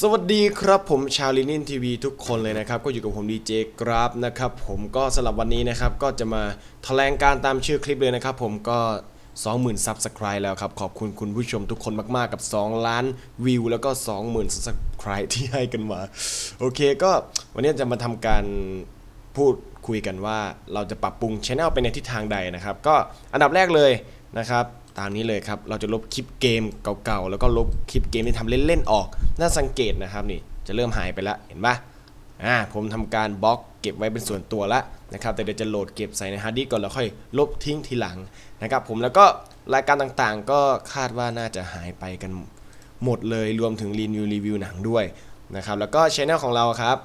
สวัสดีครับผมชาวลินินทีวีทุกคนเลยนะครับ ก็อยู่กับผมดีเจกราฟนะครับผมก็สำหรับวันนี้นะครับ ก็จะมาแถลงการตามชื่อคลิปเลยนะครับ ผมก็ 20,000 Subscribe แล้วครับ ขอบคุณคุณผู้ชมทุกคนมาก ๆ กับ 2 ล้านวิว แล้วก็ 20,000 Subscribe ที่ให้กันมา โอเคก็วันนี้จะมาทำการพูดคุยกันว่าเราจะปรับปรุงช anel ไปในทิศทางใดนะครับ ก็อันดับแรกเลยนะครับ ตามนี้เลยครับ เราจะลบคลิปเกมเก่าๆ แล้วก็ลบคลิปเกมที่ทำเล่นๆ ออก น่าสังเกตนะครับนี่ จะเริ่มหายไปแล้ว เห็นปะอ่า ผมทำการบล็อกเก็บไว้เป็นส่วนตัวละนะครับ แต่เดี๋ยวจะโหลดเก็บใส่ในฮาร์ดดิสก์ก่อนแล้วค่อยลบทิ้งทีหลังนะครับ ผม แล้วก็รายการต่างๆ ก็คาดว่าน่าจะหายไปกันหมดเลย รวมถึงรีวิวรีวิวหนังด้วยนะครับ แล้วก็ช anel ของเราครับ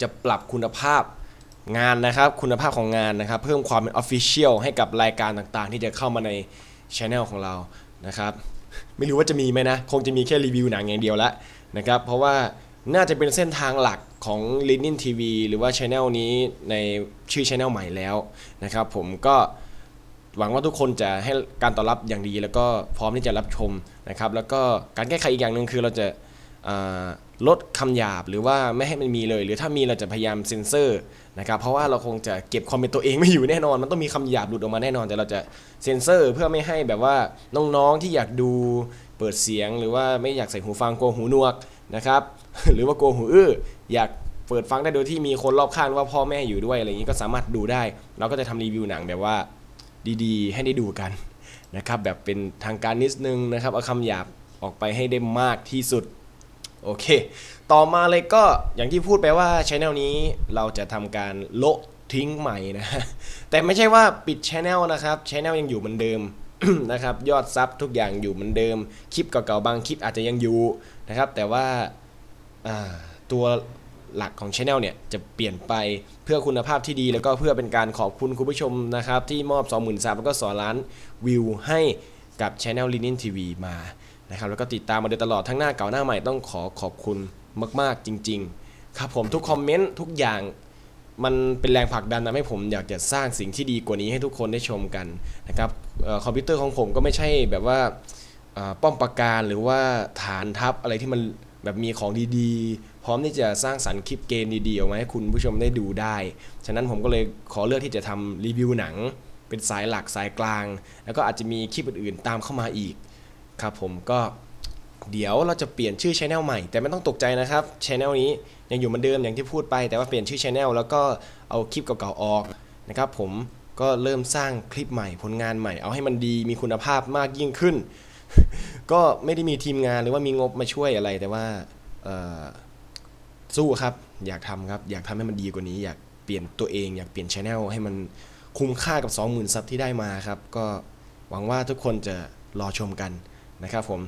จะปรับคุณภาพงานนะครับ คุณภาพของงานนะครับ เพิ่มความเป็นออฟฟิเชียลให้กับรายการต่างๆ ที่จะเข้ามาใน ช anel ของเรานะครับ ไม่รู้ว่าจะมีไหมนะ คงจะมีแค่รีวิวหนังอย่างเดียวละนะครับ เพราะว่าน่าจะเป็นเส้นทางหลักของ l i n i n TV หรือว่าช anel นี้ในชื่อช anel ใหม่แล้วนะครับผมก็หวังว่าทุกคนจะให้การตอบรับอย่างดี แล้วก็พร้อมที่จะรับชมนะครับ แล้วก็การแก้ไขอีกอย่างหนึ่งคือเราจะ ลดคำหยาบหรือว่าไม่ให้มันมีเลย หรือถ้ามีเราจะพยายามเซ็นเซอร์นะครับเพราะว่าเราคงจะเก็บคอมเมนตัวเองไม่อยู่แน่นอน มันต้องมีคำหยาบหลุดออกมาแน่นอน แต่เราจะเซ็นเซอร์เพื่อไม่ให้แบบว่าน้องๆที่อยากดูเปิดเสียง หรือว่าไม่อยากใส่หูฟังกลัวหูหนวกนะครับหรือว่ากลัวหูอื้ออยากเปิดฟังได้โดยที่มีคนรอบข้างว่าพ่อแม่อยู่ด้วยอะไรอย่างนี้ก็สามารถดูได้ เราก็จะทำรีวิวหนังแบบว่าดีๆ ให้ได้ดูกันนะครับแบบเป็นทางการนิดนึงนะครับเอาคำหยาบออกไปให้ได้มากที่สุด โอเค ต่อมาเลยก็อย่างที่พูดไปว่าช anel นี้เราจะทำการโละทิ้งใหม่นะ แต่ไม่ใช่ว่าปิดช anel นะครับช anel ยังอยู่เหมือนเดิมนะครับยอดซับทุกอย่างอยู่เหมือนเดิม คลิปเก่าๆบางคลิปอาจจะยังอยู่นะครับ แต่ว่าาตัวหลักของช anel เนี่ยจะเปลี่ยนไปเพื่อคุณภาพที่ดี แล้วก็เพื่อเป็นการขอบคุณคุณผู้ชมนะครับ ที่มอบ 20,000ซับแล้วก็2ล้านวิวให้กับ Channel l i n i n TV มา นะครับแล้วก็ติดตามมาโดยตลอดทั้งหน้าเก่าหน้าใหม่ต้องขอขอบคุณมาก ๆ จริง ๆ ครับผมทุกคอมเมนต์ทุกอย่างมันเป็นแรงผลักดันทำให้ผมอยากจะสร้างสิ่งที่ดีกว่านี้ให้ทุกคนได้ชมกันนะครับออคอมพิวเตอร์ของผมก็ไม่ใช่แบบว่าป้อมปราการหรือว่าฐานทัพอะไรที่มันแบบมีของดีๆ พร้อมที่จะสร้างสรรค์คลิปเกมดีๆออกมาให้คุณผู้ชมได้ดูได้ ฉะนั้นผมก็เลยขอเลือกที่จะทำรีวิวหนัง เป็นสายหลักสายกลาง แล้วก็อาจจะมีคลิปอื่นๆตามเข้ามาอีก ครับผมก็เดี๋ยวเราจะเปลี่ยนชื่อช anel ใหม่ แต่ไม่ต้องตกใจนะครับช anel นี้ยังอยู่เหมือนเดิมอย่างที่พูดไป แต่ว่าเปลี่ยนชื่อช anel แล้วก็เอาคลิปเก่าๆออกนะครับผมก็เริ่มสร้างคลิปใหม่ผลงานใหม่ เอาให้มันดีมีคุณภาพมากยิ่งขึ้น ก็ไม่ได้มีทีมงานหรือว่ามีงบมาช่วยอะไรแต่ว่าสู้ครับ อยากทำครับ อยากทำให้มันดีกว่านี้ อยากเปลี่ยนตัวเอง อยากเปลี่ยนช anel ให้มันคุ้มค่ากับ 20,000ซับที่ได้มาครับ ก็หวังว่าทุกคนจะรอชมกัน นะครับผม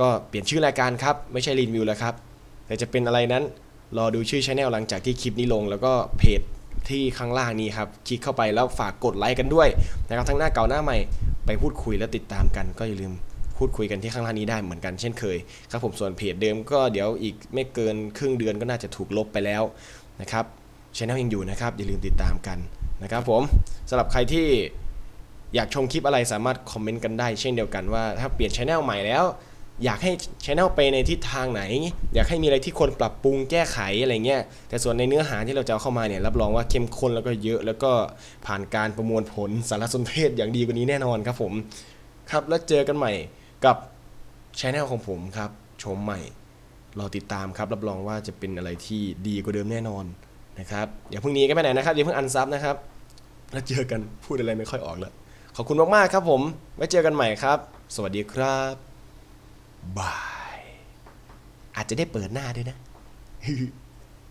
ก็เปลี่ยนชื่อรายการครับ ไม่ใช่รีวิวแล้วครับ แต่จะเป็นอะไรนั้นรอดูชื่อช anel หลังจากที่คลิปนี้ลง แล้วก็เพจที่ข้างล่างนี้ครับ คลิกเข้าไปแล้วฝากกดไลค์กันด้วยนะครับทั้งหน้าเก่าหน้าใหม่ไปพูดคุยและติดตามกัน ก็อย่าลืมพูดคุยกันที่ข้างล่างนี้ได้เหมือนกันเช่นเคยครับผมส่วนเพจเดิมก็เดี๋ยวอีกไม่เกินครึ่งเดือนก็น่าจะถูกลบไปแล้วนะครับช anel ยังอยู่นะครับอย่าลืมติดตามกันนะครับผมสำหรับใครที่ อยากชมคลิปอะไรสามารถคอมเมนต์กันได้เช่นเดียวกันว่าถ้าเปลี่ยนช anel ใหม่แล้ว อยากให้ช anel ไปในทิศทางไหน อยากให้มีอะไรที่ควรปรับปรุงแก้ไขอะไรเงี้ยแต่ส่วนในเนื้อหาที่เราจะเอาเข้ามาเนี่ยรับรองว่าเข้มข้นแล้วก็เยอะ แล้วก็ผ่านการประมวลผลสารสนเทศอย่างดีกว่านี้แน่นอนครับผมครับแล้วเจอกันใหม่กับช anel ของผมครับชมใหม่รอติดตามครับรับรองว่าจะเป็นอะไรที่ดีกว่าเดิมแน่นอนนะครับอย่าเพิ่งหนี้กันไปไหนนะครับอย่าเพิ่งอันซับนะครับ แล้วเจอกันพูดอะไรไม่ค่อยออกแล้ว ขอบคุณมากๆครับผม ไว้เจอกันใหม่ครับ สวัสดีครับบาย อาจจะได้เปิดหน้าด้วยนะ